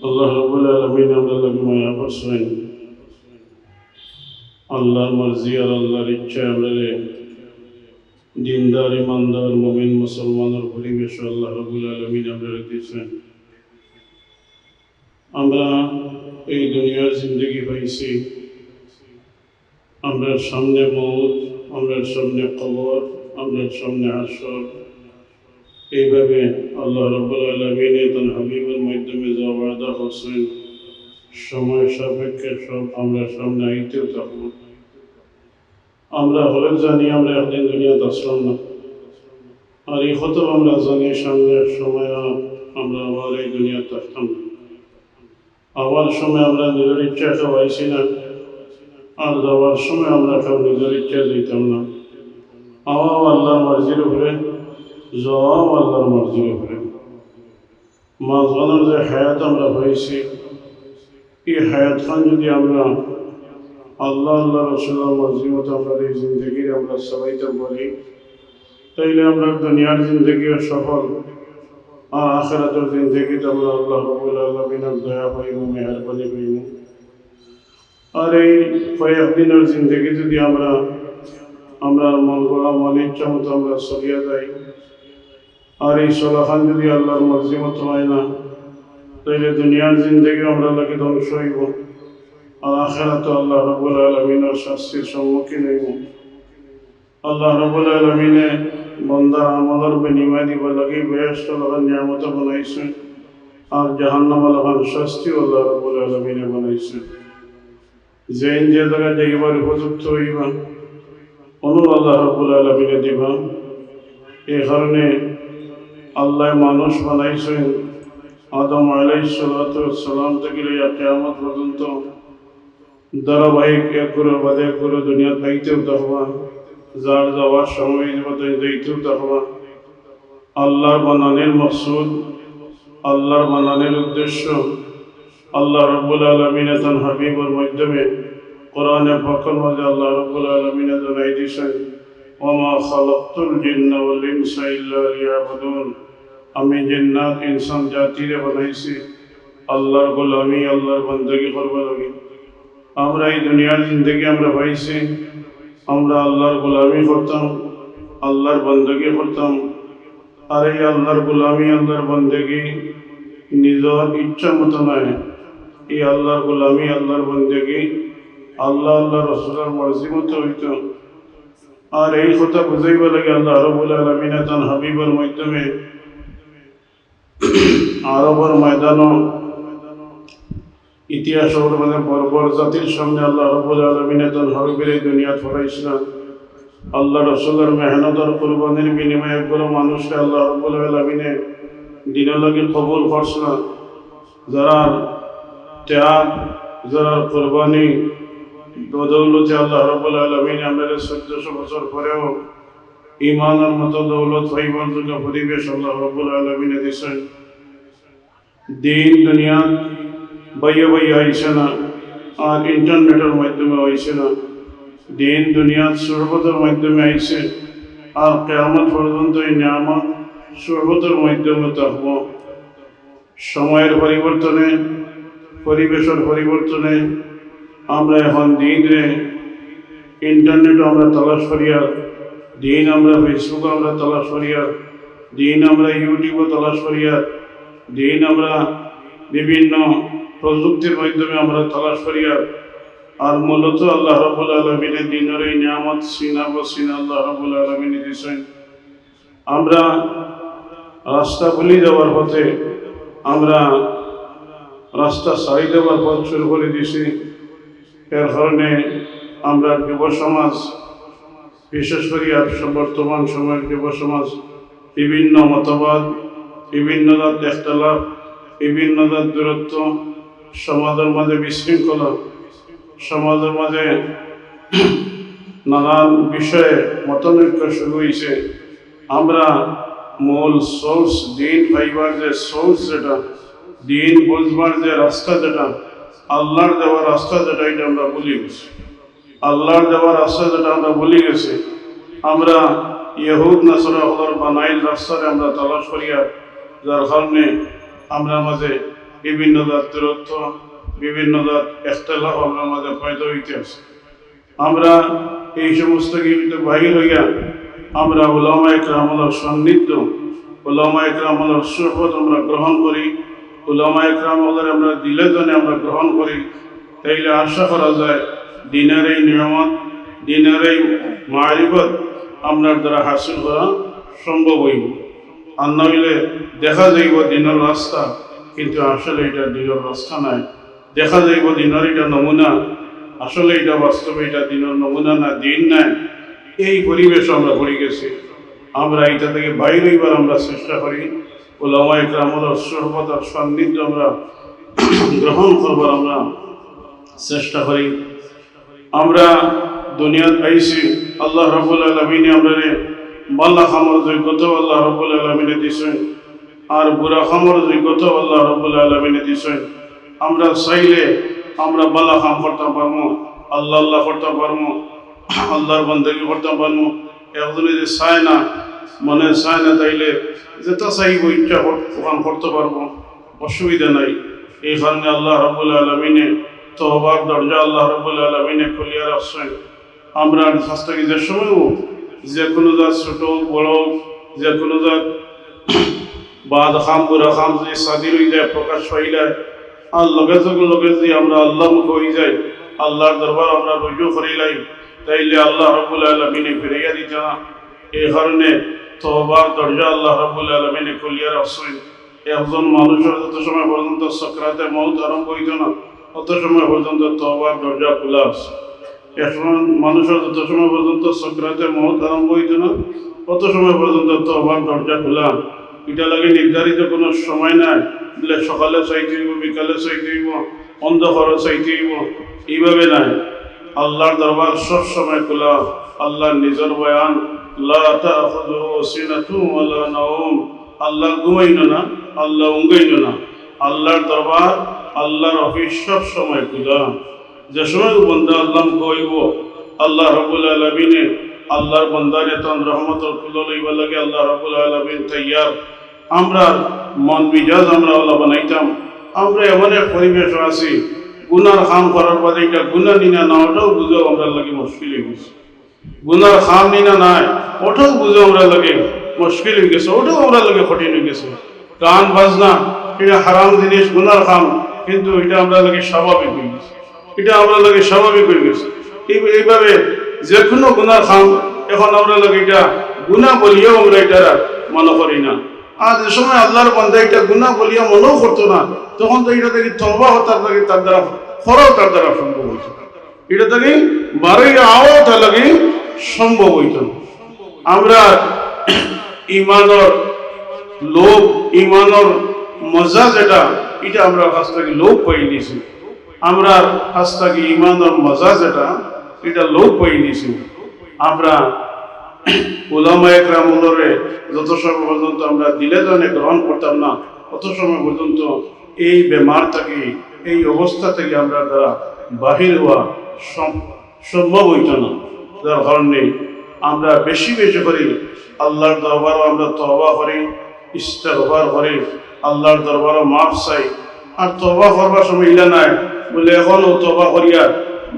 আল্লাহ রবুল আলমিন লাগে মায়া করছেন। আল্লাহর মর্জি আর আল্লাহর ইচ্ছা আমরা দিনদার, ইমানদার, মোমিন মুসলমানের পরিবেশ আল্লাহ রবুল আলমিন আমরা দিয়েছেন। আমরা এই দুনিয়ার জিন্দগি পাইছি। আমরা সামনে মৌত আমরা সামনে কবর, আমরা সামনে আসর। এইভাবে আল্লাহ রব্বুল আলমিনে হাবিবের মাধ্যমে ওয়াদা করছেন সময় সাপেক্ষে সব আমরা সামনে আইতেও থাকব। আমরা হলে জানি আমরা একদিন দুনিয়াতে আসলাম না। আর এই হতো আমরা জানি সামনে সময় আমরা আবার এই দুনিয়াতে থাকতাম না। আবার সময় আমরা নিজের ইচ্ছা আইসি না। আর যাওয়ার সময় আমরা কেউ নিজের ইচ্ছা দিতাম না। আওয়াও আল্লাহর মর্জির উপরে, জবাব আল্লাহর মর্জির উপরে। মাঝবানোর যে হায়াত আমরা হয়েছি, এই হায়াত খান যদি আমরা আল্লাহ আল্লাহ রসুল্লাহ মর্জি মতো আমরা এই জিন্দগির আমরা সবাইতে বলি তাইলে আমরা দুনিয়ার জিন্দগিও সফল, আর আখেরাতের জিন্দগিতে আমরা আল্লাহ রবুল আলমিনের দয়া পাইব মেহরবানি পাইব আর এই কয়েকদিনের জিন্দগি যদি আমরা আমরা মন মন ইচ্ছা মতো আমরা চলিয়া যাই আর এই চলাখান যদি আল্লাহর মর্জি মতো হয় না, তাইলে দুনিয়ার জিন্দগি আমরা লাগে ধ্বংস হইব। আর আখেরা তো আল্লাহ রবুল আলমিনের শাস্তির সম্মুখীন হইব। আল্লাহ রবুল আলমিনে বন্দা আমলের বিনিময় দিব লাগে বেহস্ত লগন নিয়ামত বানাইছে। আর জাহান্নাম লগন শাস্তি আল্লাহ রবুল আলমিনে বানাইছে। যে যে জায়গায় যাইবার উপযুক্ত হইবা অনুর আল্লাহ রবুল আলমিনে দিবা। এই কারণে আল্লাহ মানুষ বানাইছেন আদম আলাই সালাম থেকে লইয়া কেয়ামত পর্যন্ত ধারাবাহিক এক করে বাদে করে দুনিয়া থাকতেও দেখবা যার যাওয়ার সময় মতো যাইতেও দেখবা আল্লাহর বানানের মকসুদ, আল্লাহর বানানের উদ্দেশ্য, আল্লাহ রব্বুল আলমিনে তান হাবিবুর মাধ্যমে কোরআনে ফকর মাঝে আল্লাহ রব্বুল আলমিনে জানাই দিয়েছেন ওমা খালাক্তুল জিন্না ওয়াল ইনসা ইল্লা লিয়াবুদুন। আমি জিন্নাত ইনসান জাতিরে বানাইছি। আল্লাহর গোলামি, আল্লাহর বন্দগি করবার লাগে আমরা এই দুনিয়ার জিন্দগি আমরা পাইছি আমরা আল্লাহর গোলামি করতাম, আল্লাহর বন্দগি করতাম। আর এই আল্লাহর গোলামি, আল্লাহর বন্দগি নিজের ইচ্ছা মতো নয়। এই আল্লাহর গোলামি, আল্লাহর বন্দগি আল্লাহ আল্লাহ রসুলের মর্জি মতো হইত। আর এই কথা বুঝাইব লাগে আল্লাহ রবুল আলমিনা তান হাবিবের মাধ্যমে আরবের ময়দানও ইতিহাস মানে বর্বর জাতির সামনে আল্লাহ রবুল আলমিনে তান হাবিবের এই দুনিয়া ফরাইছিলেন আল্লাহ রসুলের মেহনতর কুরবানির বিনিময়ে একগুলো মানুষকে আল্লাহ রবুল আলমিনে দিনের লাগে কবুল করছে না। যারা ত্যাগ, যারা কোরবানি, বদৌলতে আল্লাহ রবুল আলমিন আমাদের চোদ্দশো বছর পরেও ইমানের মতো দৌলত পাইবার জন্য পরিবেশ আল্লাহ দিয়েছেন। দিন, দুনিয়া, বাইয়ে বাইয়ে আইসে না, আর ইন্টারনেটের মাধ্যমে আইসে না। দিন, দুনিয়া সর্বতের মাধ্যমে আইসে আর কেয়ামত পর্যন্ত এই নিয়ামত সর্বতের মাধ্যমে থাকব সময়ের পরিবর্তনে, পরিবেশের পরিবর্তনে আমরা এখন দিনে ইন্টারনেট আমরা তালাশ করিয়া দিন আমরা ফেসবুক আমরা তালাশ করিয়া, দিন আমরা ইউটিউবও তালাশ করিয়া, দিন আমরা বিভিন্ন প্রযুক্তির মাধ্যমে আমরা তালাশ করিয়া, আর মূলত আল্লাহ রবুল আলমিনে দিনের এই নিয়ামত, সিনা বসিনা আল্লাহ রবুল আলমিনে দিয়েছেন আমরা রাস্তা বলি যাওয়ার পথে, আমরা রাস্তা সারি দেওয়ার পথ শুরু করে দিয়েছি এর কারণে আমরা যুব সমাজ বিশেষ করে আর বর্তমান সময়ের যুব সমাজ, বিভিন্ন মতবাদ, বিভিন্ন জাত একতলাপ, বিভিন্ন জাত দূরত্ব, সমাজের মাঝে বিশৃঙ্খলা, সমাজের মাঝে নানান বিষয়ে মতনৈক্য শুরু হয়েছে আমরা মূল সোর্স দিন পাইবার যে সোর্স যেটা, দিন বুঝবার যে রাস্তা যেটা, আল্লাহর দেওয়ার রাস্তা যেটা, এটা আমরা গেছি। আল্লাহর দেওয়ার রাস্তা যেটা আমরা ভুলে গেছি। আমরা ইহুদ, নাসরা হলার বানাইল রাস্তারে আমরা তালাশ করিয়া যার কারণে আমরা মাঝে বিভিন্ন জাত দূরত্ব, বিভিন্ন জাত এখতলাফ আমরা মাঝে পয়দা হইতে আমরা এই সমস্ত গিরিতে বাহির হইয়া আমরা ওলামা একরামলার সান্নিধ্য ওলামা একরামলার সুরপথ আমরা গ্রহণ করি। ওলামা একরামলার আমরা দিলে জনে আমরা গ্রহণ করি। তাইলে আশা করা যায় দিনের এই নিয়ামত, দিনের এই মারিফত আপনার দ্বারা হাসিল করা সম্ভব হইব। আর নইলে দেখা যাইব দিনের রাস্তা, কিন্তু আসলে এটা দিনের রাস্তা নাই। দেখা যাইব দিনের এটা নমুনা, আসলে এটা বাস্তবে এটা দিনের নমুনা না, দিন নাই। এই পরিবেশ আমরা পড়ে গেছি। আমরা এটা থেকে বাইরে হইবার আমরা চেষ্টা করি। ওলামা একরামল সর্বতার সান্নিধ্য আমরা গ্রহণ করবার আমরা চেষ্টা করি। আমরা দুনিয়াত আইছি আল্লাহ রবুল আলমিনে আমরা মাল্লা খামর যোগ্যতাও আল্লাহ রবুল আলমিনে দিছেন, আর বুড়া খামর যোগ্যতাও আল্লাহ রবুল আলমিনে দিছেন। আমরা চাইলে আমরা বালা খাম করতে পারব আল্লাহ আল্লাহ করতে পারব আল্লাহর বন্দী করতে পারব একজনে যে চায় না, মনে চায় না তাইলে যেটা চাইব, ইচ্ছা করতে পারব, অসুবিধা নাই। এই কারণে আল্লাহ রবুল আলমিনে তহবার দরজা আল্লাহ রবুল আলমিনে খুলিয়া রাখছেন আমরা কাছ থেকে যে সময়ও যে কোনো জাত ছোট, বড়, যে কোনো জাত বাদ খাম বুড়া খাম যে সাদির হয়ে যায়, প্রকাশ যায় আর লগে চোখ লগে যে আমরা আল্লাহ মুখ হয়ে যাই, আল্লাহর দরবার আমরা রুজু করিলাই তাইলে আল্লাহ রবুল আলমিনে ফিরাইয়া দিতে না। এই কারণে তহবার দরজা আল্লাহ রবুল আলমিনে খুলিয়া রাখছেন একজন মানুষের যত সময় পর্যন্ত সক্রাতে মৌত আরম্ভ হইত না তত সময় পর্যন্ত তহবার দরজা খোলা আছে, এখন মানুষের যত সময় পর্যন্ত সক্রাতে মৌত আরম্ভ হইত না, তত সময় পর্যন্ত তহবার দরজা খোলা। এটা লাগে নির্ধারিত কোনো সময় নাই, বলে সকালে চাইতে হইব, বিকালে চাইতে হইব, অন্ধকারে চাইতে হইব, এইভাবে নাই। আল্লাহর দরবার সব সময় খোলা আল্লাহ নিজের বয়ান আল্লাহ ঘুমাইন না, আল্লাহ উঙ্গাইন না। আল্লাহর দরবার আল্লাহর অফিস সব সময় খোলা যে সময় বন্দা আল্লাহ কইব আল্লাহ রবুল আলমিনে আল্লাহর বন্দারে তন রহমতর কুলো লইবা লাগে, আল্লাহ রবুল আলমিন তৈয়ার আমরা মন মিজাজ আমরা আল্লাহ বানাইতাম। আমরা এমন এক পরিবেশ আছি, গুনার খাম করার পরে এটা গুনা নিনা না, ওটাও বুঝেও আমরা লাগে মুশকিল হয়ে গেছে। গুনার খাম নিনা নাই, ওটাও বুঝেও আমরা লাগে মুশকিল হয়ে গেছে, ওটাও আমরা লাগে কঠিন হয়ে গেছে। গান বাজনা, এটা হারাম জিনিস, গুনার খাম। কিন্তু এটা আমরা লাগে স্বাভাবিক হয়ে গেছে এটা আমরা লাগে স্বাভাবিক হয়ে গেছে। এই- এইভাবে যে কোনো গুনার খাম এখন আমরা লাগে এটা গুণা বলিও আমরা এটা মনে করি না। আর যে সময় আল্লাহর বন্ধা এটা গুণা বলিয়া মনেও করতো না, তখন তো এটা থেকে তবা হতার লাগে তার দ্বারা ফরাও তার দ্বারা সম্ভব হইত। এটা থেকে বারোই আও তার লাগে সম্ভব হইত আমরা ইমানর লোভ, ইমানর মজা যেটা এটা আমরা কাছ লোভ পাই নিছি। আমরা কাছ থেকে ইমানর মজা যেটা, এটা লোভ পাই নিছি। আমরা ওলামা একরামুলরে যত সময় পর্যন্ত আমরা দিলে জানে গ্রহণ করতাম না তত সময় পর্যন্ত এই বেমার থেকে, এই অবস্থা থেকে আমরা দ্বারা বাহির হওয়া সম- সম্ভব হইত না। যার কারণে আমরা বেশি বেশি করি আল্লাহর দরবারও আমরা তবা করি, ইস্তেগফার করি, আল্লাহর দরবারও মাফ চাই। আর তবা করবার সময় ইলা নাই। বলে এখনও তবা করিয়া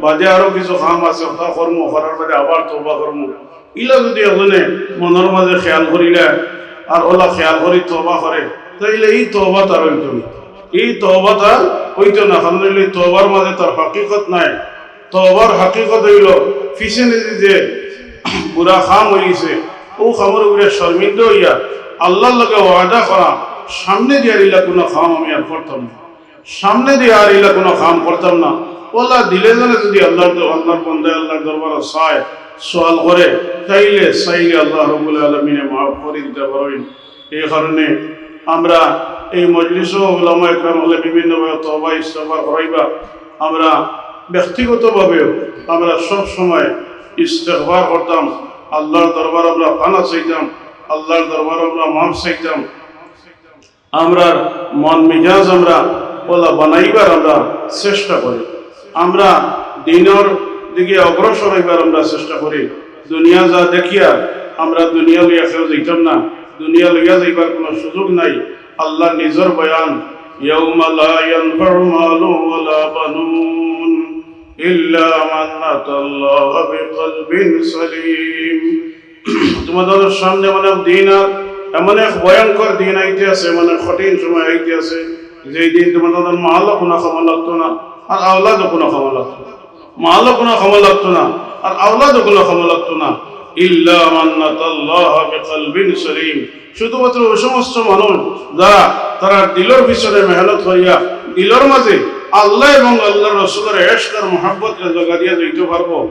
বাদে আরও কিছু কাম আছে ওটা কর্ম, করার বাদে আবার তবা কর্ম। ইলা যদি এজনে মনের মাঝে খেয়াল করিলে আর ওলা খেয়াল করি তবা করে তাইলে এই তবা তার হইত। এই তবাটা হইতো না কারণ এই তবার মাঝে তার হাকিকত নাই। তবার হাকিকত হইল পিছনে যে পুরা খাম হইছে ও খামর উপরে শর্মিন্দ হইয়া আল্লাহর লগে ওয়াদা করা সামনে দিয়ে কোনো খাম আমি আর করতাম না সামনে দিয়ে আর ইলা কোনো কাম করতাম না। ওলা দিলে জানে যদি আল্লাহর আল্লাহর বন্ধে আল্লাহর দরবার চায় সোয়াল করে, তাইলে চাইলে আল্লাহ রবুল আলমিনে মাফ করে দিতে পারেন। এই কারণে আমরা এই মজলিস হলে বিভিন্নভাবে তবা ইস্তফা করাইবা। আমরা ব্যক্তিগতভাবেও আমরা সব সময় ইস্তেকবার করতাম। আল্লাহর দরবার আমরা ফানা চাইতাম, আল্লাহর দরবার আমরা মাফ চাইতাম। আমরা মন মেজাজ আমরা ওলা বানাইবার আমরা চেষ্টা করি আমরা দিনের দিকে অগ্রসর হইবার আমরা চেষ্টা করি দুনিয়া যা দেখিয়া আমরা দুনিয়া লইয়া কেউ যাইতাম না দুনিয়া লইয়া যাইবার কোনো সুযোগ নাই আল্লাহ নিজের বয়ান يوم لا ينفع مال ولا بنون إلا من أتى الله بقلب سليم তোমাদের সামনে মানে দিন আর এমন এক ভয়ঙ্কর দিন আইতে আছে মানে কঠিন সময় আইতে আছে যে দিন ক্ষমা লাগতো না, আর লাগতো না। লাগতো না, আর লাগতো না। শুধুমাত্র ওই সমস্ত মানুষ যারা তারা দিলর পিছনে মেহনত করিয়া দিলর মাঝে আল্লাহ এবং আল্লাহ রসুলের এশকার মোহাব্বত জায়গা দিয়া যাইতে পারব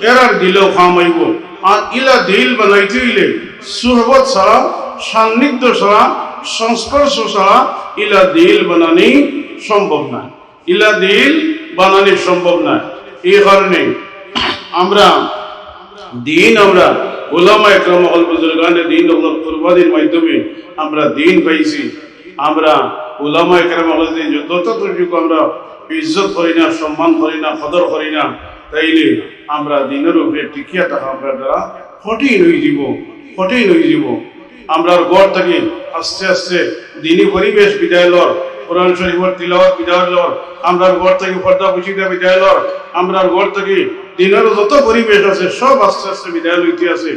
এরার দিলেও খামাইব আর ইলা দিল বানাইতে হইলে সুহবত ছাড়া, সান্নিধ্য ছাড়া সংস্পর্শ ছাড়া ইলা দিল বানানি সম্ভব না। ইলা দিল বানানি সম্ভব না। এই কারণে আমরা দিন আমরা ওলামা একরম হল বুজুর্গানে দিন কুরবানির মাধ্যমে আমরা দিন পাইছি। আমরা ওলামা একরম যে যতটুকু আমরা ইজ্জত করি না, সম্মান করি না, কদর করি না, তাইলে আমরা দিনের উপরে টিকিয়া থাকা আমরা দ্বারা কঠিন হয়ে যাব, কঠিন হয়ে যাব। আমরা গড় থেকে আস্তে আস্তে দিনী পরিবেশ বিদায় লর, কোরআন শরীফর তিলাওয়াত বিদায় লর, আমরা গড় থেকে পর্দা পুষিতে বিদায় লর, আমরা গড় থেকে দিনের যত পরিবেশ আছে সব আস্তে আস্তে বিদায় লইতে আছে।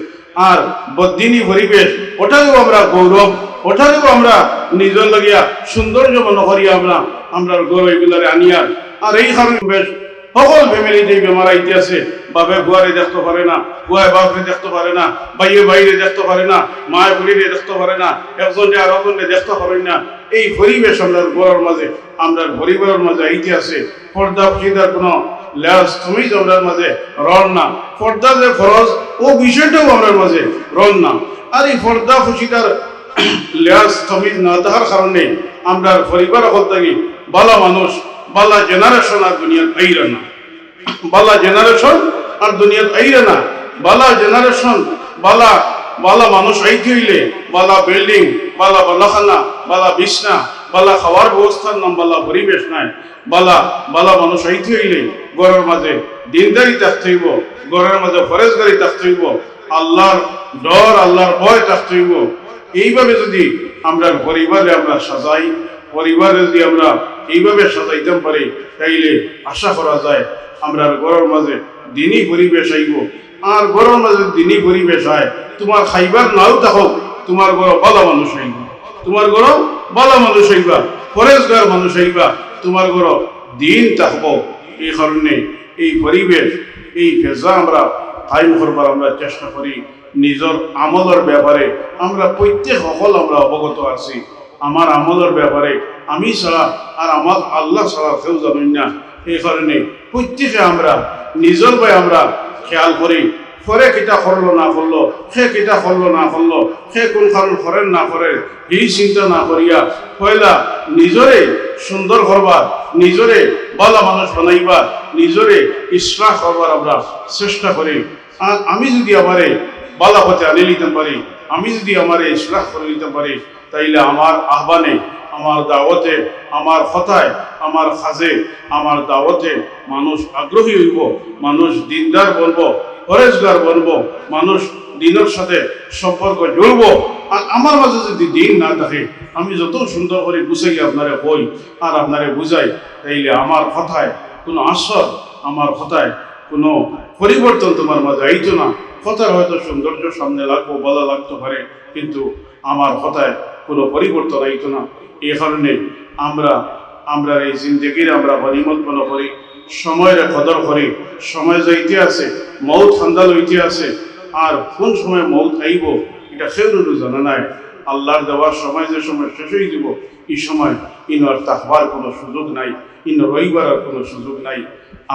আর বদিনী পরিবেশ, ওটাকেও আমরা গৌরব, ওটাকেও আমরা নিজের লাগিয়া সৌন্দর্য মনে করি আমরা আমরা গৌরব এগুলারে আনিয়ার আর এই কারণে বেশ সকল ফ্যামিলি যে বেমার আইতে আছে বাপে বুয়ারে দেখতে পারে না বুয়ায় বাপরে দেখতে পারে না বাইয়ে বাইরে দেখতে পারে না মায়ে বুড়িরে দেখতে পারে না একজনে আর একজনে দেখতে পারে না। এই পরিবেশ আমরা গড়ার মাঝে, আমরা পরিবারের মাঝে আইতে আছে, পর্দা ফিদার কোনো লেস তুমি আমরা মাঝে রন না। পর্দা যে খরচ, ও বিষয়টাও আমরা মাঝে রন না। আর এই পর্দা ফুসিদার লেস তুমি না তাহার কারণে আমরা পরিবার হল থাকি বালা মানুষ বালা জেনারেশন আর দুনিয়ার আইরা না। বালা জেনারেশন আর দুনিয়ার আইরা না। বালা জেনারেশন বালা বালা মানুষ আইতে হইলে বালা বিল্ডিং বালা বালাখানা বালা বিছনা, বালা খাওয়ার ব্যবস্থার নাম বালা পরিবেশ নাই। বালা বালা মানুষ আইতে হইলে ঘরের মাঝে দিনদারি থাকতে হইব, ঘরের মাঝে ফরেজগারি থাকতে হইব, আল্লাহর ডর, আল্লাহর ভয় থাকতে হইব। এইভাবে যদি আমরা পরিবারে আমরা সাজাই পরিবারে যদি আমরা এইভাবে সাজাইতে পারি, তাইলে আশা করা যায় আমরা ঘরের মাঝে দিনই পরিবেশ আইব। আর ঘরের মাঝে দিনই পরিবেশ হয়, তোমার খাইবার নাও থাকুক তোমার ঘর ভালো মানুষ হইব। তোমার ঘর ভালো মানুষ হইবা ফরেজগার মানুষ হইবা, তোমার ঘর দিন থাকব এই কারণে এই পরিবেশ, এই ফেজা আমরা কায়েম করবার আমরা চেষ্টা করি। নিজের আমলের ব্যাপারে আমরা প্রত্যেক সকল আমরা অবগত আছি। আমার আমলের ব্যাপারে, আমি ছাড়া আর আমার আল্লাহ ছাড়া কেউ জানেন না। এই কারণে প্রত্যেকে আমরা, নিজের ভাই আমরা খেয়াল করি, করে কিটা করল না করল, সে কিটা করল না করল, সে কোন কারণ করেন না করে এই চিন্তা না করিয়া পয়লা নিজরে সুন্দর করবার, নিজরে বালা মানুষ বানাইবার, নিজরে ইসলাহ করবার আমরা চেষ্টা করি। আমি যদি আমারে বালা পথে আনি নিতে পারি, আমি যদি আমারে ইসলাহ করে নিতে পারি তাইলে আমার আহ্বানে, আমার দাওয়াতে, আমার কথায় আমার খাজে আমার দাওয়াতে মানুষ আগ্রহী হইব, মানুষ দিনদার বলব ফরেজগার বলব, মানুষ দিনের সাথে সম্পর্ক জুড়ব। আর আমার মাঝে যদি দিন না থাকে, আমি যত সুন্দর করে গুছাই আপনারে বই আর আপনারে বুঝাই, তাইলে আমার কথায় কোনো আসর, আমার কথায় কোনো পরিবর্তন তোমার মাঝে আইতো না। কথার হয়তো সৌন্দর্য সামনে লাগবো বলা লাগতে পারে, কিন্তু আমার কথায় কোনো পরিবর্তন আইতো না। এই কারণে আমরা আমরা এই জিন্দগির আমরা গনিমত মনে করি, সময়ের কদর করি, সময় যাইতে আছে, মৌত খান্দাল হইতে আর কোন সময় মৌত আইব, এটা সেগুলো জানা নাই। আল্লাহর দেওয়ার সময় যে সময় শেষ হয়ে দিব এই সময় ইনর তাহবার কোনো সুযোগ নাই ইন রইবার আর কোনো সুযোগ নাই।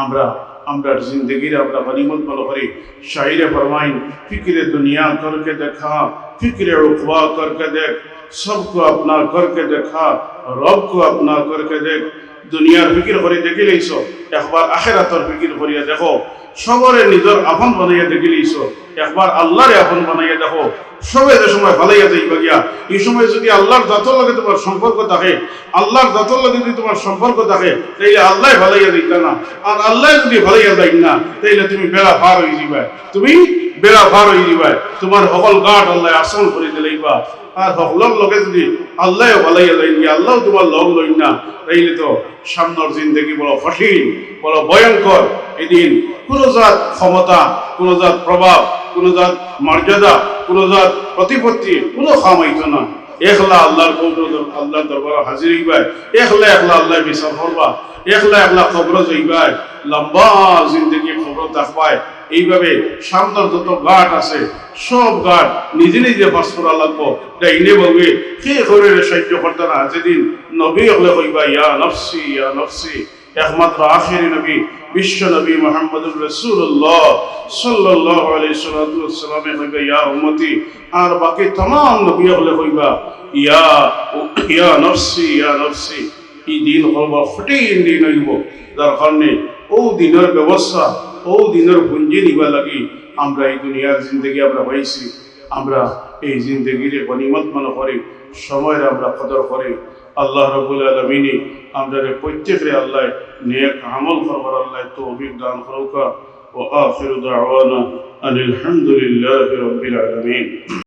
আমরা আমরা জিন্দগির আমরা গনিমত মনে করি শাহিরে ফরমাইন, ফিক্রে দুনিয়া করকে দেখা, ফিক্রে উকবা করকে দেখ सबको अपना करके देखा रब को अपना करके देख দুনিয়ার ফিকির করে দেখিলেইছ একবার আখেরাতর ফিকির করিয়া দেখো সবরে নিজের আপন বানাইয়া দেখিলেইছ একবার আল্লাহরে আপন বানাইয়া দেখো সবে যে সময় ভালাইয়া যাইবা গিয়া এই সময় যদি আল্লাহর দাঁতর লগে তোমার সম্পর্ক থাকে আল্লাহর দাঁতর লগে যদি তোমার সম্পর্ক থাকে তাইলে আল্লাহ ভালাইয়া দিতা না আর আল্লাহ যদি ভালাইয়া যাই না তাইলে তুমি বেড়া পার হয়ে যাবা তুমি বেড়া পার হয়ে যাবা তোমার সকল গাঁট আল্লাহ আসন করে দিলেইবা আর হকলর লগে যদি আল্লাহ ভালাইয়া যাই আল্লাহ তোমার লগ লই না, তাইলে তো সামনের জিন্দগি বড় কঠিন, বড় ভয়ঙ্কর এদিন। কোনো জাত ক্ষমতা, কোনো জাত প্রভাব, কোনো জাত মর্যাদা, কোনো জাত প্রতিপত্তি কোনো খামাইত না। একলা আল্লাহর কৌর আল্লাহর দরবার হাজির হইবাই, একলা একলা আল্লাহ বিচার করবা, একলা একলা খবর যাইবাই লম্বা জিন্দগি খবর দেখবাই এইভাবে সামনের যত গাঠ আছে, সব গাঠ নিজে নিজে পাস করা লাগবো। ডাইনে বলবে, কে করে সাহায্য করতে না? যেদিন নবী হলে হইবা, ইয়া নফসি ইয়া নফসি, একমাত্র আখেরি নবী, বিশ্ব নবী মোহাম্মদুর রসুল্লাহ সাল্লাহ আলাইসালামে হইবে, ইয়া উমতি আর বাকি তমাম নবী হলে হইবা, ইয়া ইয়া নফসি ইয়া নফসি, এই দিন হলবা ফটিন দিন হইব। যার কারণে ও দিনের ব্যবস্থা ও দিনের পুঞ্জি নিবা লাগি। আমরা এই দুনিয়ার জিন্দগি আমরা পাইছি। আমরা এই জিন্দগির গনিমত মনে করি, সময়ের আমরা কদর করি। আল্লাহ রবুল আলমিনী আমরা প্রত্যেকের আল্লাহ নেক আমল করবার আল্লাহ তো অভিজ্ঞান করুকা। ও আফির দাওয়ানা আনিল রবিল আলমিন।